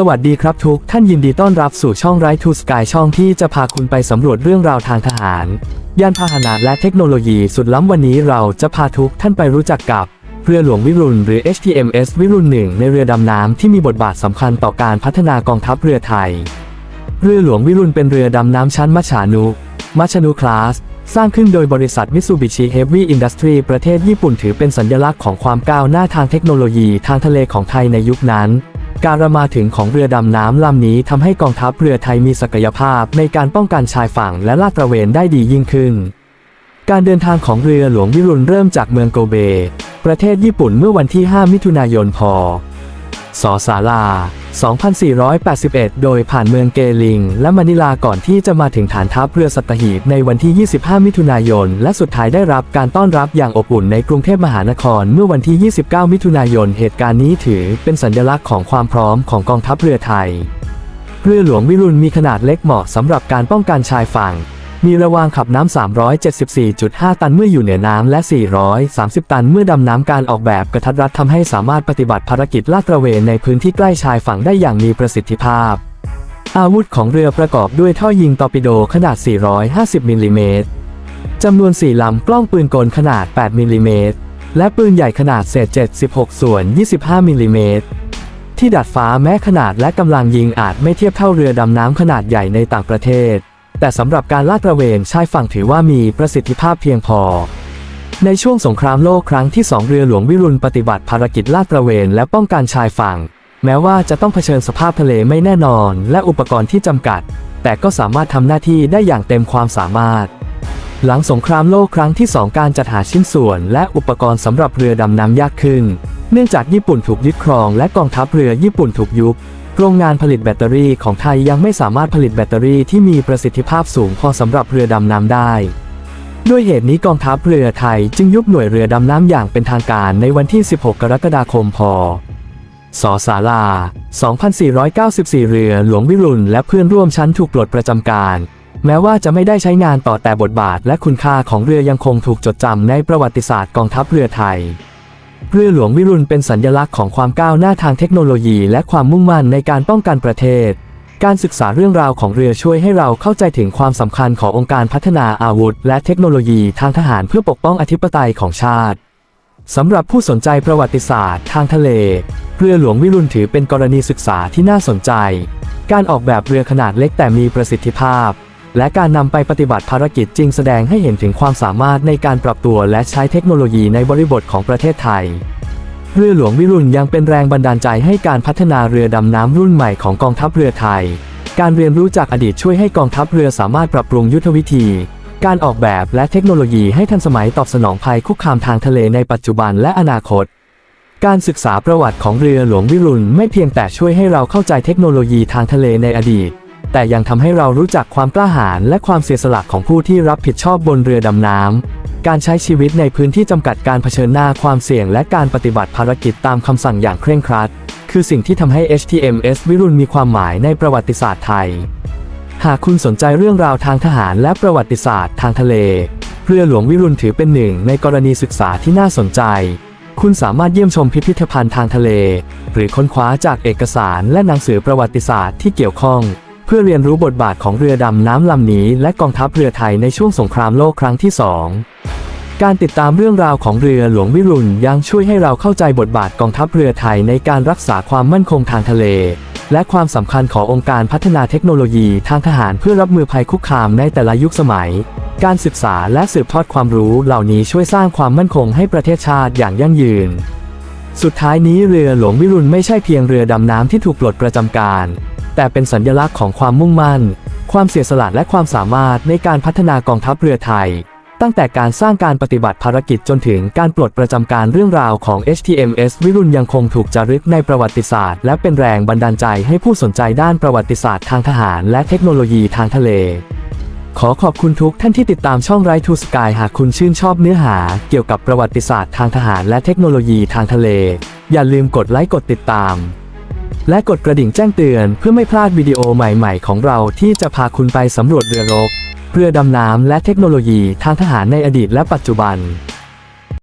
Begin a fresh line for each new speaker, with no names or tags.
สวัสดีครับทุกท่านยินดีต้อนรับสู่ช่อง Right to Sky ช่องที่จะพาคุณไปสำรวจเรื่องราวทางทหาร ยานพาหนะและเทคโนโลยีสุดล้ำวันนี้เราจะพาทุกท่านไปรู้จักกับเรือหลวงวิรุณหรือ HTMS วิรุณหนึ่งในเรือดำน้ำที่มีบทบาทสำคัญต่อการพัฒนากองทัพเรือไทย เรือหลวงวิรุณเป็นเรือดำน้ำชั้นมัชานุมัชานุคลาสสร้างขึ้นโดยบริษัทมิ t ซูบิชิเฮฟวี่อินดัสทรีประเทศญี่ปุ่นถือเป็นสัญลักษณ์ของความก้าวหน้าทางเทคโนโลยีทางทะเลของไทยในยุคนั้น การระมาถึงของเรือดำน้ำลำนี้ทำให้กองทัพเรือไทยมีศักยภาพในการป้องกันชายฝั่งและลาดตระเวนได้ดียิ่งขึ้น การเดินทางของเรือหลวงวิรุณเริ่มจากเมืองโกเบ ประเทศญี่ปุ่นเมื่อวันที่ 5 มิถุนายนพ สศาลา 2481 โดยผ่านเมืองเกลิง และมะนิลาก่อนที่จะมาถึงฐานทัพเรือสัตหีบในวันที่ 25 มิถุนายน และสุดท้ายได้รับการต้อนรับอย่างอบอุ่นในกรุงเทพมหานครเมื่อวันที่ 29 มิถุนายน เหตุการณ์นี้ถือเป็นสัญลักษณ์ของความพร้อมของกองทัพเรือไทย เรือหลวงวิรุณมีขนาดเล็กเหมาะสำหรับการป้องกันชายฝั่ง มีระวางขับน้ำ 374.5 ตันเมื่ออยู่เหนือน้ำและ 430 ตันเมื่อดำน้ำการออกแบบกระทัดรัดทำให้สามารถปฏิบัติภารกิจลาดตระเวนในพื้นที่ใกล้ชายฝั่งได้อย่างมีประสิทธิภาพ อาวุธของเรือประกอบด้วยท่อยิงตอร์ปิโดขนาด 450 มิลลิเมตรจำนวน 4 ลำกล้องปืนกลขนาด 8 มิลลิเมตร และปืนใหญ่ขนาดเศษ 76 ส่วน 25 มิลลิเมตรที่ดัดฟ้าแม้ขนาดและกำลังยิงอาจไม่เทียบเท่าเรือดำน้ำขนาดใหญ่ในต่างประเทศ แต่สำหรับการลาดตระเวนชายฝั่งถือว่ามีประสิทธิภาพเพียงพอ ในช่วงสงครามโลกครั้งที่2เรือหลวงวิรุณปฏิบัติภารกิจลาดตระเวนและป้องกันชายฝั่ง แม้ว่าจะต้องเผชิญสภาพทะเลไม่แน่นอน และอุปกรณ์ที่จำกัด แต่ก็สามารถทำหน้าที่ได้อย่างเต็มความสามารถ หลังสงครามโลกครั้งที่2การจัดหาชิ้นส่วน และอุปกรณ์สำหรับเรือดำน้ำยากขึ้น เนื่องจากญี่ปุ่นถูกยึดครองและกองทัพเรือญี่ปุ่นถูกยุบ โรงงานผลิตแบตเตอรี่ของไทยยังไม่สามารถผลิตแบตเตอรี่ที่มีประสิทธิภาพสูงพอสำหรับเรือดำน้ำได้ ด้วยเหตุนี้กองทัพเรือไทยจึงยุบหน่วยเรือดำน้ำอย่างเป็นทางการในวันที่ 16 กรกฎาคมพสศาลา 2494 เรือหลวงวิรุณและเพื่อนร่วมชั้นถูกปลดประจำการ แม้ว่าจะไม่ได้ใช้งานต่อแต่บทบาทและคุณค่าของเรือยังคงถูกจดจำในประวัติศาสตร์กองทัพเรือไทย เรือหลวงวิรุณเป็นสัญลักษณ์ของความก้าวหน้าทางเทคโนโลยีและความมุ่งมั่นในการป้องกันประเทศ การศึกษาเรื่องราวของเรือช่วยให้เราเข้าใจถึงความสำคัญขององค์การพัฒนาอาวุธ และเทคโนโลยีทางทหารเพื่อปกป้องอธิปไตยของชาติสำหรับผู้สนใจประวัติศาสตร์ทางทะเล เรือหลวงวิรุณถือเป็นกรณีศึกษาที่น่าสนใจ การออกแบบเรือขนาดเล็กแต่มีประสิทธิภาพ และการนำไปปฏิบัติภารกิจจริงแสดงให้เห็นถึงความสามารถในการปรับตัวและใช้เทคโนโลยีในบริบทของประเทศไทย เรือหลวงวิรุณยังเป็นแรงบันดาลใจให้การพัฒนาเรือดำน้ำรุ่นใหม่ของกองทัพเรือไทย การเรียนรู้จากอดีตช่วยให้กองทัพเรือสามารถปรับปรุงยุทธวิธี การออกแบบและเทคโนโลยีให้ทันสมัยตอบสนองภัยคุกคามทางทะเลในปัจจุบันและอนาคตการศึกษาประวัติของเรือหลวงวิรุณไม่เพียงแต่ช่วยให้เราเข้าใจเทคโนโลยีทางทะเลในอดีต แต่ยังทำให้เรารู้จักความกล้าหาญและความเสียสละของผู้ที่รับผิดชอบบนเรือดำน้ำ การใช้ชีวิตในพื้นที่จำกัดการเผชิญหน้าความเสี่ยง และการปฏิบัติภารกิจตามคำสั่งอย่างเคร่งครัด คือสิ่งที่ทำให้ HTMS วิรุณมีความหมายในประวัติศาสตร์ไทย หากคุณสนใจเรื่องราวทางทหารและประวัติศาสตร์ทางทะเล เรือหลวงวิรุณถือเป็นหนึ่งในกรณีศึกษาที่น่าสนใจ คุณสามารถเยี่ยมชมพิพิธภัณฑ์ทางทะเล หรือค้นคว้าจากเอกสารและหนังสือประวัติศาสตร์ที่เกี่ยวข้อง เพื่อเรียนรู้บทบาทของเรือดำน้ำลำนี้ และกองทัพเรือไทยในช่วงสงครามโลกครั้งที่สองการติดตามเรื่องราวของเรือหลวงวิรุณยังช่วยให้เราเข้าใจบทบาทกองทัพเรือไทยในการรักษาความมั่นคงทางทะเล และความสำคัญขององค์การพัฒนาเทคโนโลยีทางทหารเพื่อรับมือภัยคุกคามในแต่ละยุคสมัย การศึกษาและสืบทอดความรู้เหล่านี้ช่วยสร้างความมั่นคงให้ประเทศชาติอย่างยั่งยืน สุดท้ายนี้เรือหลวงวิรุณไม่ใช่เพียงเรือดำน้ำที่ถูกปลดประจำการ แต่เป็นสัญลักษณ์ของความมุ่งมั่น ความเสียสละและความสามารถในการพัฒนากองทัพเรือไทย ตั้งแต่การสร้างการปฏิบัติภารกิจจนถึงการปลดประจำการเรื่องราวของ HTMS วิรุณยังคงถูกจารึกในประวัติศาสตร์ และเป็นแรงบันดาลใจให้ผู้สนใจด้านประวัติศาสตร์ทางทหาร และเทคโนโลยีทางทะเลขอขอบคุณทุกท่านที่ติดตามช่อง Right to Sky หากคุณชื่นชอบเนื้อหาเกี่ยวกับประวัติศาสตร์ทางทหารและเทคโนโลยีทางทะเล อย่าลืมกดไลค์กดติดตาม และกดกระดิ่งแจ้งเตือนเพื่อไม่พลาดวิดีโอใหม่ๆ ของเราที่จะพาคุณไปสำรวจเรือรบเรือดำน้ำและเทคโนโลยีทางทหารในอดีตและปัจจุบัน